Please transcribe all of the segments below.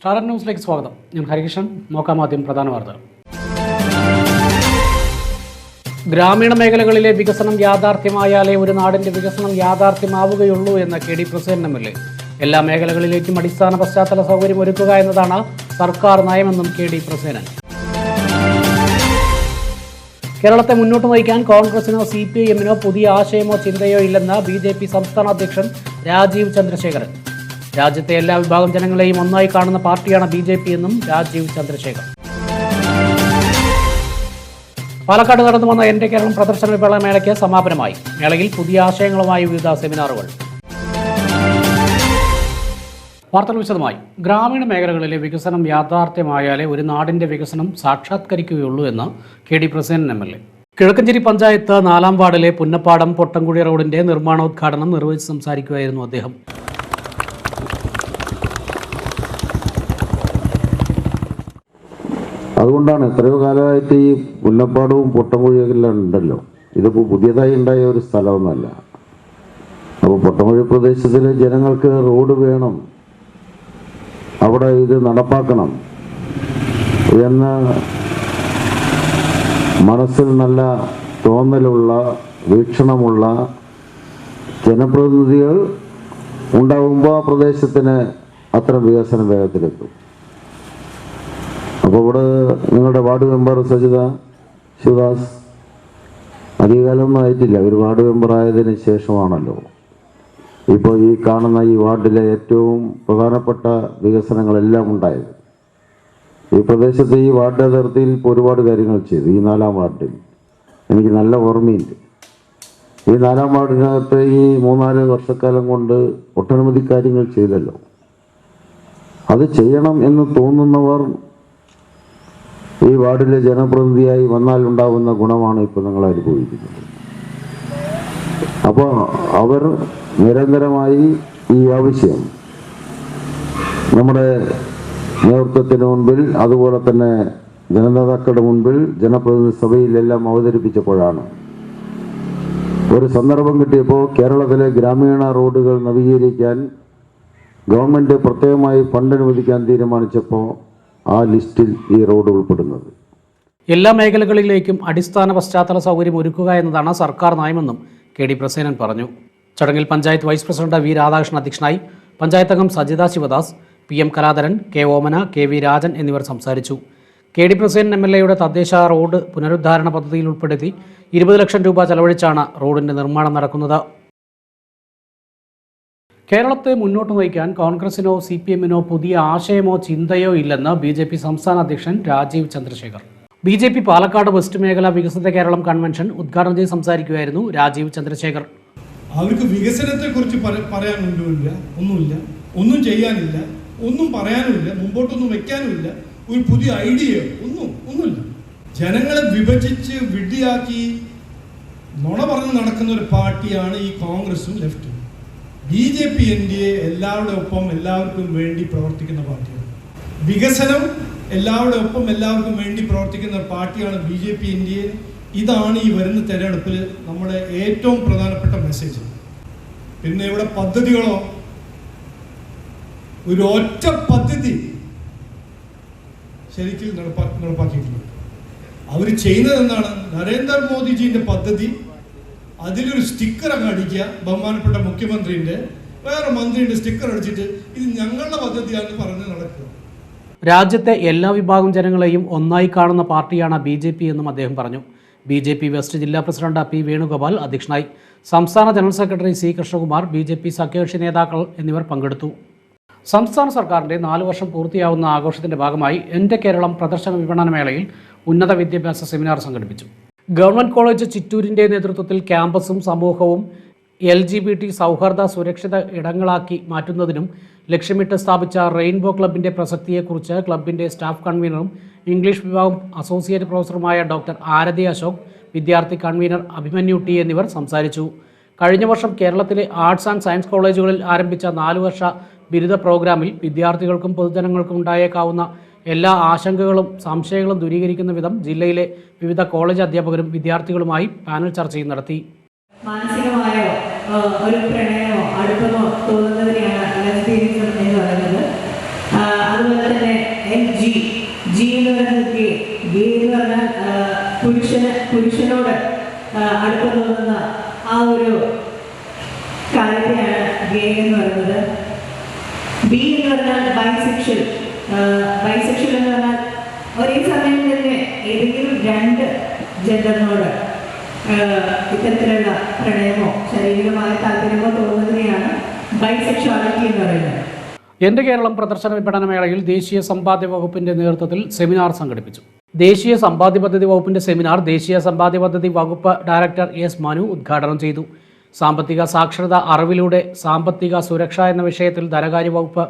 Star ന്യൂസിലേക്ക് സ്വാഗതം. ഞാൻ ഹരികൃഷ്ണൻ. നോക്കാം ആദ്യം പ്രധാന വാർത്തകൾ. ഗ്രാമീണ മേഖലകളിലെ വികസനം യാഥാർത്ഥ്യമായാലേ ഒരു നാടിന്റെ വികസനം യാഥാർത്ഥ്യമാവുകയുള്ളൂ എന്ന K D president M L A എല്ലാ മേഖലകളിലേക്കും അടിസ്ഥാന പശ്ചാത്തല സൗകര്യം ഒരുക്കുക എന്നതാണ് സർക്കാർ നയമെന്നും കെ ഡി പ്രസേനൻ കേരളത്തെ മുന്നോട്ട് നയിക്കാൻ കോൺഗ്രസിനോ സി പി ഐ എമ്മിനോ പുതിയ ആശയമോ ചിന്തയോ ഇല്ലെന്ന് ബി ജെ പി സംസ്ഥാന അധ്യക്ഷൻ രാജീവ് ചന്ദ്രശേഖരൻ. രാജ്യത്തെ എല്ലാ വിഭാഗം ജനങ്ങളെയും ഒന്നായി കാണുന്ന പാർട്ടിയാണ് ബി ജെ പി എന്നും രാജീവ് ചന്ദ്രശേഖർ. പാലക്കാട് നടന്നു വന്ന എന്റെ കേരളം പ്രദർശന വിപണന മേളയ്ക്ക് സമാപനമായി. മേളയിൽ പുതിയ ആശയങ്ങളുമായി വിവിധ സെമിനാറുകൾ. വാർത്തകൾ വിശദമായി. ഗ്രാമീണ മേഖലകളിലെ വികസനം യാഥാർത്ഥ്യമായാലേ ഒരു നാടിന്റെ വികസനം സാക്ഷാത്കരിക്കുകയുള്ളൂ എന്ന് K D Prasenan M L A. Kizhakkanchery panchayat നാലാം വാർഡിലെ പുന്നപ്പാടം പൊട്ടൻകുഴി റോഡിന്റെ നിർമ്മാണോദ്ഘാടനം നിർവഹിച്ച് സംസാരിക്കുകയായിരുന്നു അദ്ദേഹം. അതുകൊണ്ടാണ് എത്രയോ കാലമായിട്ട് ഈ പുന്നപ്പാടവും പൊട്ടംകുഴിയെല്ലാം ഉണ്ടല്ലോ. ഇതിപ്പോൾ പുതിയതായി ഉണ്ടായ ഒരു സ്ഥലമൊന്നുമല്ല. അപ്പോൾ പൊട്ടംകുഴി പ്രദേശത്തിലെ ജനങ്ങൾക്ക് റോഡ് വേണം. അവിടെ ഇത് നടപ്പാക്കണം. എന്ന് മനസ്സിൽ നല്ല തോന്നലുള്ള വീക്ഷണമുള്ള ജനപ്രതിനിധികൾ ഉണ്ടാകുമ്പോൾ ആ പ്രദേശത്തിന് അത്തരം വികസനം വേഗത്തിലെത്തും. അപ്പോൾ ഇവിടെ നിങ്ങളുടെ വാർഡ് മെമ്പർ സജിത ശിവദാസ് അധികകാലമൊന്നും ആയിട്ടില്ല ഒരു വാർഡ് മെമ്പർ ആയതിന് ശേഷമാണല്ലോ. ഇപ്പോൾ ഈ കാണുന്ന ഈ വാർഡിലെ ഏറ്റവും പ്രധാനപ്പെട്ട വികസനങ്ങളെല്ലാം ഉണ്ടായത്. ഈ പ്രദേശത്ത് ഈ വാർഡ് അതിർത്തിയിൽ ഒരുപാട് കാര്യങ്ങൾ ചെയ്തു. ഈ നാലാം വാർഡിൽ എനിക്ക് നല്ല ഓർമ്മയുണ്ട്. ഈ നാലാം വാർഡിനകത്ത് ഈ മൂന്നാൽ വർഷക്കാലം കൊണ്ട് ഒട്ടനവധി കാര്യങ്ങൾ ചെയ്തല്ലോ. അത് ചെയ്യണം എന്ന് തോന്നുന്നവർ വാർഡിലെ ജനപ്രതിനിധിയായി വന്നാൽ ഉണ്ടാവുന്ന ഗുണമാണ് ഇപ്പോൾ നിങ്ങൾ അനുഭവിക്കുന്നത്. അപ്പോൾ അവർ നിരന്തരമായി ഈ ആവശ്യം നമ്മുടെ നേതൃത്വത്തിന് മുൻപിൽ അതുപോലെ തന്നെ ജനനേതാക്കളുടെ മുൻപിൽ ജനപ്രതിനിധി സഭയിലെല്ലാം അവതരിപ്പിച്ചപ്പോഴാണ്. ഒരു സന്ദർഭം കിട്ടിയപ്പോൾ കേരളത്തിലെ ഗ്രാമീണ റോഡുകൾ നവീകരിക്കാൻ ഗവൺമെന്റ് പ്രത്യേകമായി ഫണ്ട് അനുവദിക്കാൻ തീരുമാനിച്ചപ്പോൾ ആ ലിസ്റ്റിൽ ഈ റോഡ് ഉൾപ്പെടുന്നത്. എല്ലാ മേഖലകളിലേക്കും അടിസ്ഥാന പശ്ചാത്തല സൗകര്യം ഒരുക്കുക എന്നതാണ് സർക്കാർ നയമെന്നും കെ ഡി പ്രസേനൻ പറഞ്ഞു. ചടങ്ങിൽ panchayat vice president V Radhakrishnan അധ്യക്ഷനായി പഞ്ചായത്ത് അംഗം Sajitha Sivadas P M Kaladharan K Omana K V Rajan എന്നിവർ സംസാരിച്ചു. K D Prasenan M L എയുടെ തദ്ദേശ റോഡ് പുനരുദ്ധാരണ പദ്ധതിയിൽ ഉൾപ്പെടുത്തി ഇരുപത് ലക്ഷം രൂപ ചെലവഴിച്ചാണ് റോഡിന്റെ നിർമ്മാണം നടക്കുന്നത്. കേരളത്തെ മുന്നോട്ട് നയിക്കാൻ കോൺഗ്രസിനോ സി പി എമ്മിനോ പുതിയ ആശയമോ ചിന്തയോ ഇല്ലെന്ന് ബി ജെ പി സംസ്ഥാന അധ്യക്ഷൻ Rajeev Chandrasekhar. B J P Palakkad west മേഖല വികസിത കേരളം കൺവെൻഷൻ ഉദ്ഘാടനം ചെയ്ത് സംസാരിക്കുകയായിരുന്നു രാജീവ് ചന്ദ്രശേഖർ. അവർക്ക് വികസനത്തെ കുറിച്ച് പറയാനൊന്നുമില്ല ഒന്നുമില്ല. ഒന്നും ചെയ്യാനില്ല. ഒന്നും പറയാനുമില്ല. മുമ്പോട്ടൊന്നും വെക്കാനുമില്ല. ഒരു പുതിയ ഐഡിയ. ഒന്നും ഒന്നുമില്ല. ജനങ്ങളെ വിഭജിച്ച് വിഡ്ഢിയാക്കി നുണ പറഞ്ഞ് നടക്കുന്ന ഒരു പാർട്ടിയാണ് ഈ കോൺഗ്രസും ലെഫ്റ്റും. B J P N D A എല്ലാവരുടെ ഒപ്പം എല്ലാവർക്കും വേണ്ടി പ്രവർത്തിക്കുന്ന പാർട്ടിയാണ്. വികസനം എല്ലാവരുടെ ഒപ്പം എല്ലാവർക്കും വേണ്ടി പ്രവർത്തിക്കുന്ന പാർട്ടിയാണ് B J P N D A. ഇതാണ് ഈ വരുന്ന തെരഞ്ഞെടുപ്പിൽ നമ്മുടെ ഏറ്റവും പ്രധാനപ്പെട്ട മെസ്സേജ് പിന്നെ ഇവിടെ പദ്ധതികളോ ഒരു ഒറ്റ പദ്ധതി ശരിക്കും നടപ്പാ- നടപ്പാക്കിയിട്ടുണ്ട് അവർ ചെയ്യുന്നത് എന്താണ്? നരേന്ദ്രമോദിജിന്റെ പദ്ധതി അതിലൊരു സ്റ്റിക്കർ അങ്ങ് അടിക്കുക ബഹുമാനപ്പെട്ട മുഖ്യമന്ത്രിന്റെ. വേറെ മന്ത്രിയുടെ സ്റ്റിക്കർ അടിച്ചിട്ട് ഇത് ഞങ്ങളുടെ പദ്ധതിയാണെന്ന് പറഞ്ഞ് നടക്കുക. രാജ്യത്തെ എല്ലാ വിഭാഗം ജനങ്ങളെയും ഒന്നായി കാണുന്ന പാർട്ടിയാണ് ബി ജെ പി എന്നും അദ്ദേഹം പറഞ്ഞു. ബി ജെ പി വെസ്റ്റ് ജില്ലാ പ്രസിഡന്റ് പി വേണുഗോപാൽ അധ്യക്ഷനായി. സംസ്ഥാന general secretary C Krishnakumar B J P സഖ്യകക്ഷി നേതാക്കൾ എന്നിവർ പങ്കെടുത്തു. സംസ്ഥാന സർക്കാരിന്റെ നാല് വർഷം പൂർത്തിയാവുന്ന ആഘോഷത്തിന്റെ ഭാഗമായി എന്റെ കേരളം പ്രദർശന വിപണന മേളയിൽ ഉന്നത വിദ്യാഭ്യാസ സെമിനാർ സംഘടിപ്പിച്ചു. ഗവൺമെന്റ് കോളേജ് ചിറ്റൂരിന്റെ നേതൃത്വത്തിൽ ക്യാമ്പസും സമൂഹവും എൽ ജി ബി ടി സൗഹാർദ്ദ സുരക്ഷിത ഇടങ്ങളാക്കി മാറ്റുന്നതിനും ലക്ഷ്യമിട്ട് സ്ഥാപിച്ച റെയിൻബോ ക്ലബിന്റെ പ്രസക്തിയെക്കുറിച്ച് ക്ലബിന്റെ സ്റ്റാഫ് കൺവീനറും ഇംഗ്ലീഷ് വിഭാഗം അസോസിയേറ്റ് പ്രൊഫസറുമായ ഡോക്ടർ ആരതി അശോക് വിദ്യാർത്ഥി കൺവീനർ അഭിമന്യു ടി എന്നിവർ സംസാരിച്ചു. കഴിഞ്ഞ വർഷം കേരളത്തിലെ ആർട്സ് ആൻഡ് സയൻസ് കോളേജുകളിൽ ആരംഭിച്ച നാലു വർഷ ബിരുദ പ്രോഗ്രാമിൽ വിദ്യാർത്ഥികൾക്കും പൊതുജനങ്ങൾക്കും ഉണ്ടായേക്കാവുന്ന എല്ലാ ആശങ്കകളും സംശയങ്ങളും ദൂരീകരിക്കുന്ന വിധം ജില്ലയിലെ വിവിധ കോളേജ് അധ്യാപകരും വിദ്യാർത്ഥികളുമായി പാനൽ ചർച്ചയും നടത്തി. മാനസികമായോ ഒരു പ്രണയമോ അതുപോലെ തന്നെ ജി പുരുഷനോട് അടുപ്പം തോന്നുന്ന ആ ഒരു ജെൻഡറിനോട് ഇത്തരത്തിലുള്ള പ്രണയമോ ശാരീരികമായ താല്പര്യമോ തോന്നുന്നതിനെയാണ് ബൈസെക്ഷുവാലിറ്റി എന്ന് പറയുന്നത്. എന്റെ കേരളം പ്രദർശന വിപണന മേളയിൽ ദേശീയ സമ്പാദ്യ വകുപ്പിന്റെ നേതൃത്വത്തിൽ സെമിനാർ സംഘടിപ്പിച്ചു. ദേശീയ സമ്പാദ്യ പദ്ധതി വകുപ്പിന്റെ സെമിനാർ ദേശീയ സമ്പാദ്യ പദ്ധതി വകുപ്പ് ഡയറക്ടർ എസ് മനു ഉദ്ഘാടനം ചെയ്തു. സാമ്പത്തിക സാക്ഷരത അറിവിലൂടെ സാമ്പത്തിക സുരക്ഷ എന്ന വിഷയത്തിൽ ധനകാര്യ വകുപ്പ്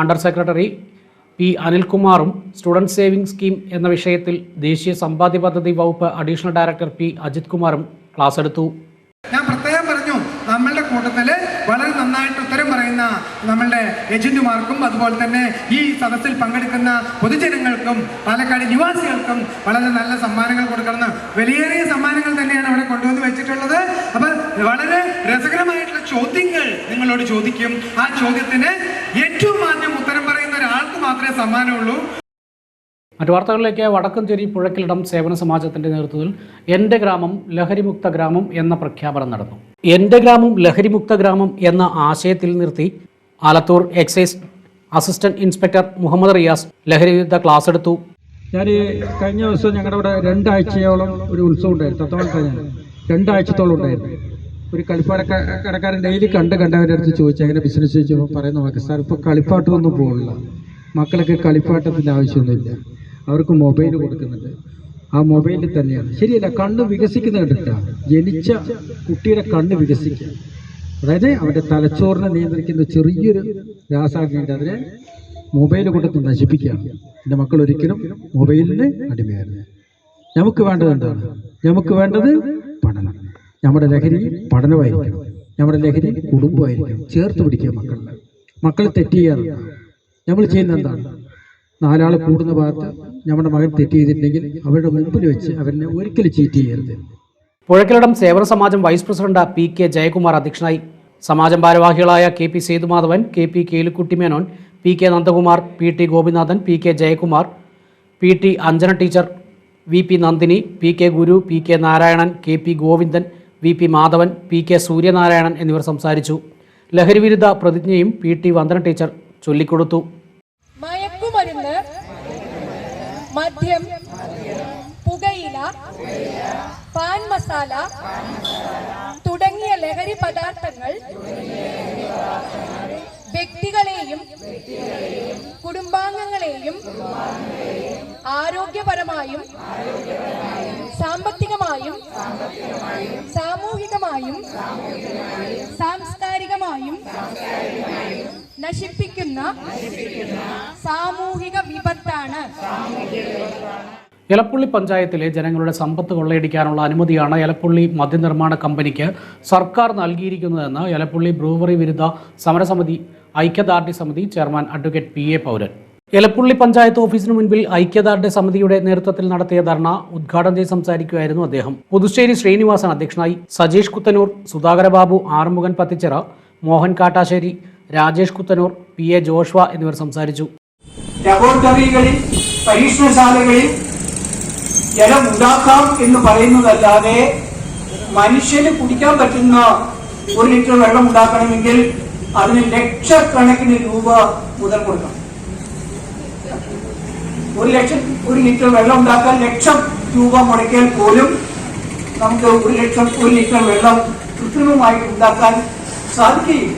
അണ്ടർ സെക്രട്ടറി പി അനിൽകുമാറും സ്റ്റുഡന്റ് സേവിംഗ് സ്കീം എന്ന വിഷയത്തിൽ ദേശീയ സമ്പാദ്യ പദ്ധതി വകുപ്പ് അഡീഷണൽ ഡയറക്ടർ പി അജിത് കുമാറും ക്ലാസ് എടുത്തു. ഞാൻ പ്രത്യേകം പറഞ്ഞു നമ്മളുടെ കൂട്ടത്തിൽ വളരെ നന്നായിട്ട് ഉത്തരം പറയുന്ന നമ്മളുടെ ഏജന്റുമാർക്കും അതുപോലെ തന്നെ ഈ സദസ്സിൽ പങ്കെടുക്കുന്ന പൊതുജനങ്ങൾക്കും പാലക്കാട് നിവാസികൾക്കും വളരെ നല്ല സമ്മാനങ്ങൾ കൊടുക്കണം. വലിയേറിയ സമ്മാനങ്ങൾ തന്നെയാണ് അവിടെ കൊണ്ടുവന്ന് വെച്ചിട്ടുള്ളത്. അപ്പൊ വളരെ രസകരമായിട്ടുള്ള ചോദ്യങ്ങൾ നിങ്ങളോട് ചോദിക്കും. ആ ചോദ്യത്തിന് ഏറ്റവും ആദ്യം ഉത്തരം മാത്രമേ സമ്മാനമുള്ളൂ. മറ്റു വാർത്തകളിലേക്ക് വടക്കഞ്ചേരി പുഴക്കിലിടം സേവന സമാജത്തിന്റെ നേതൃത്വത്തിൽ എന്റെ ഗ്രാമം ലഹരിമുക്ത ഗ്രാമം എന്ന പ്രഖ്യാപനം നടന്നു. എന്റെ ഗ്രാമം ലഹരിമുക്ത ഗ്രാമം എന്ന ആശയത്തിൽ നിർത്തി Alathur excise assistant inspector Muhammad Riyas ലഹരി വിരുദ്ധ ക്ലാസ് എടുത്തു. ഞാൻ കഴിഞ്ഞ ദിവസം ഞങ്ങളുടെ ഇവിടെ രണ്ടാഴ്ചയോളം ഒരു ഉത്സവം ഉണ്ടായിരുന്നു. ഞാൻ രണ്ടാഴ്ചത്തോളം ഉണ്ടായിരുന്നു. ഒരു കളിപ്പാട കടക്കാരൻ ഡെയിലി കണ്ട് കണ്ടവരുടെ അടുത്ത് ചോദിച്ചു അങ്ങനെ ബിസിനസ് ചോദിച്ചപ്പോൾ പറയുന്ന വാക്ക് സാർ ഇപ്പോൾ കളിപ്പാട്ടമൊന്നും പോകില്ല മക്കളൊക്കെ കളിപ്പാട്ടത്തിന്റെ ആവശ്യമൊന്നുമില്ല. അവർക്ക് മൊബൈൽ കൊടുക്കുന്നുണ്ട് ആ മൊബൈലിൽ തന്നെയാണ്. ശരിയല്ല കണ്ണ് വികസിക്കുന്ന കണ്ടിട്ടാണ് ജനിച്ച കുട്ടിയുടെ കണ്ണ് വികസിക്കുക. അതായത് അവന്റെ തലച്ചോറിനെ നിയന്ത്രിക്കുന്ന ചെറിയൊരു രാസാഗ്നിയുണ്ട്. അതിനെ മൊബൈൽ കൊടുത്ത് നശിപ്പിക്കുകയാണ് എന്റെ മക്കൾ ഒരിക്കലും മൊബൈലിന് അടിമയായിരുന്നു. നമുക്ക് വേണ്ടത് എന്താണ്? നമുക്ക് വേണ്ടത് പഠനം. നമ്മുടെ ലഹരി പഠനമായിരിക്കണം. നമ്മുടെ ലഹരി കുടുംബമായിരിക്കണം. ചേർത്ത് പിടിക്കുക മക്കളുടെ മക്കൾ തെറ്റ് ചെയ്യാറുണ്ട് നമ്മൾ ചെയ്യുന്ന എന്താണ് നാലാൾ കൂടുന്ന ഭാഗത്ത് നമ്മുടെ മകൻ തെറ്റ് ചെയ്തിട്ടുണ്ടെങ്കിൽ അവരുടെ മുമ്പിൽ വെച്ച് അവരെ ഒരിക്കലും ചീറ്റ് ചെയ്യരുത്. പുഴക്കിലടം സേവന സമാജം vice president P K Jayakumar അധ്യക്ഷനായി. സമാജം ഭാരവാഹികളായ K P Sethumadhavan K P Kelukutty Menon P K Nandakumar P T Gopinathan P K Jayakumar P T Anjana teacher V P Nandini P K Guru P K Narayanan K P Govindan V P Madhavan P K Suryanarayanan എന്നിവർ സംസാരിച്ചു. ലഹരിവിരുദ്ധ പ്രതിജ്ഞയും P T Vandana teacher ചൊല്ലിക്കൊടുത്തു. മദ്യം പുകയില pan masala തുടങ്ങിയ ലഹരി പദാർത്ഥങ്ങൾ വ്യക്തികളെയും കുടുംബാംഗങ്ങളെയും ആരോഗ്യപരമായും സാമ്പത്തികമായും സാമൂഹികമായും സാംസ്കാരികമായും നശിപ്പിക്കുന്ന സാമൂഹിക വിപത്താണ്. എലപ്പുള്ളി പഞ്ചായത്തിലെ ജനങ്ങളുടെ സമ്പത്ത് കൊള്ളയടിക്കാനുള്ള അനുമതിയാണ് എലപ്പുള്ളി മദ്യനിർമ്മാണ കമ്പനിക്ക് സർക്കാർ നൽകിയിരിക്കുന്നതെന്ന് എലപ്പുള്ളി ബ്രൂവറി വിരുദ്ധ സമരസമിതി ഐക്യദാർഢ്യ സമിതി ചെയർമാൻ അഡ്വക്കേറ്റ് പി എ പൗരൻ. എലപ്പുള്ളി പഞ്ചായത്ത് ഓഫീസിന് മുൻപിൽ ഐക്യദാർഢ്യ സമിതിയുടെ നേതൃത്വത്തിൽ നടത്തിയ ധർണ ഉദ്ഘാടനം ചെയ്ത് സംസാരിക്കുകയായിരുന്നു അദ്ദേഹം. പുതുശ്ശേരി ശ്രീനിവാസൻ അധ്യക്ഷനായി Sajeesh Kuthanur Sudhakara Babu Arumukhan Pathichira Mohan Kattassery Rajesh Kuthanur P A Joshua എന്നിവർ സംസാരിച്ചു. ലബോറട്ടറികളിൽ പരീക്ഷണശാലകളിൽ ജലം ഉണ്ടാക്കാം എന്ന് പറയുന്നതല്ലാതെ മനുഷ്യന് കുടിക്കാൻ പറ്റുന്ന ഒരു ലിറ്റർ വെള്ളം ഉണ്ടാക്കണമെങ്കിൽ അതിന് ലക്ഷക്കണക്കിന് രൂപ മുതൽ കൊടുക്കണം. ഒരു ലക്ഷം ഒരു ലിറ്റർ വെള്ളം ഉണ്ടാക്കാൻ ലക്ഷം രൂപ മുടക്കിയാൽ പോലും നമുക്ക് ഒരു ലക്ഷം ഒരു ലിറ്റർ വെള്ളം കൃത്രിമമായി ഉണ്ടാക്കാൻ സാധിക്കുകയില്ല.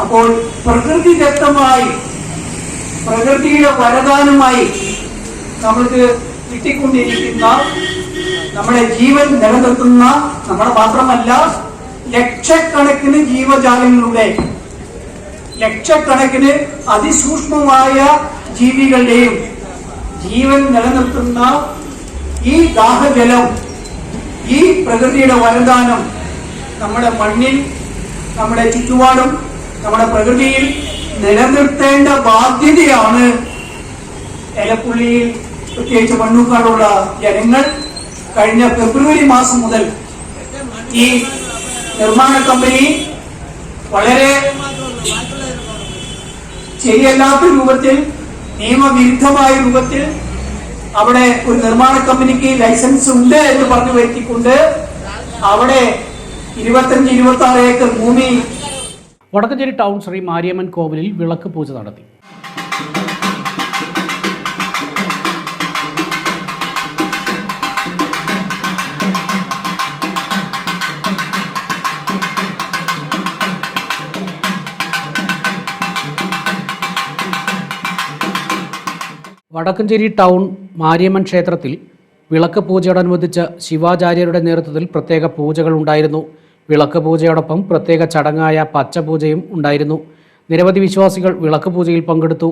അപ്പോൾ പ്രകൃതിദത്തമായി പ്രകൃതിയുടെ വരദാനമായി നമ്മൾക്ക് കിട്ടിക്കൊണ്ടിരിക്കുന്ന നമ്മുടെ ജീവൻ നിലനിർത്തുന്ന നമ്മുടെ മാത്രമല്ല ലക്ഷക്കണക്കിന് ജീവജാലങ്ങളുടെ ലക്ഷക്കണക്കിന് അതിസൂക്ഷ്മമായ ജീവികളുടെയും ജീവൻ നിലനിർത്തുന്ന ഈ ദാഹജലം ഈ പ്രകൃതിയുടെ വരദാനം നമ്മുടെ മണ്ണിൽ നമ്മുടെ ചുറ്റുപാടും നമ്മുടെ പ്രകൃതിയിൽ നിലനിർത്തേണ്ട ബാധ്യതയാണ് എലപ്പുള്ളിയിൽ പ്രത്യേകിച്ച് മണ്ണൂക്കാടുള്ള ജനങ്ങൾ കഴിഞ്ഞ ഫെബ്രുവരി മാസം മുതൽ ഈ നിർമ്മാണ കമ്പനി വളരെ ശരിയല്ലാത്ത രൂപത്തിൽ നിയമവിരുദ്ധമായ രൂപത്തിൽ അവിടെ ഒരു നിർമ്മാണ കമ്പനിക്ക് ലൈസൻസ് ഉണ്ട് എന്ന് പറഞ്ഞു വരുത്തിക്കൊണ്ട് അവിടെ ഇരുപത്തഞ്ച് ഇരുപത്തി ആറ് ഏക്കർ ഭൂമി വടക്കഞ്ചേരി ടൗൺ ശ്രീ മാരിയമ്മൻ കോവിലിൽ വിളക്ക് പൂജ നടത്തി. വടക്കഞ്ചേരി ടൗൺ മാരിയമ്മൻ ക്ഷേത്രത്തിൽ വിളക്ക് പൂജയോടനുബന്ധിച്ച് ശിവാചാര്യരുടെ നേതൃത്വത്തിൽ പ്രത്യേക പൂജകൾ ഉണ്ടായിരുന്നു. വിളക്ക് പൂജയോടൊപ്പം പ്രത്യേക ചടങ്ങായ പച്ചപൂജയും ഉണ്ടായിരുന്നു. നിരവധി വിശ്വാസികൾ വിളക്ക് പൂജയിൽ പങ്കെടുത്തു.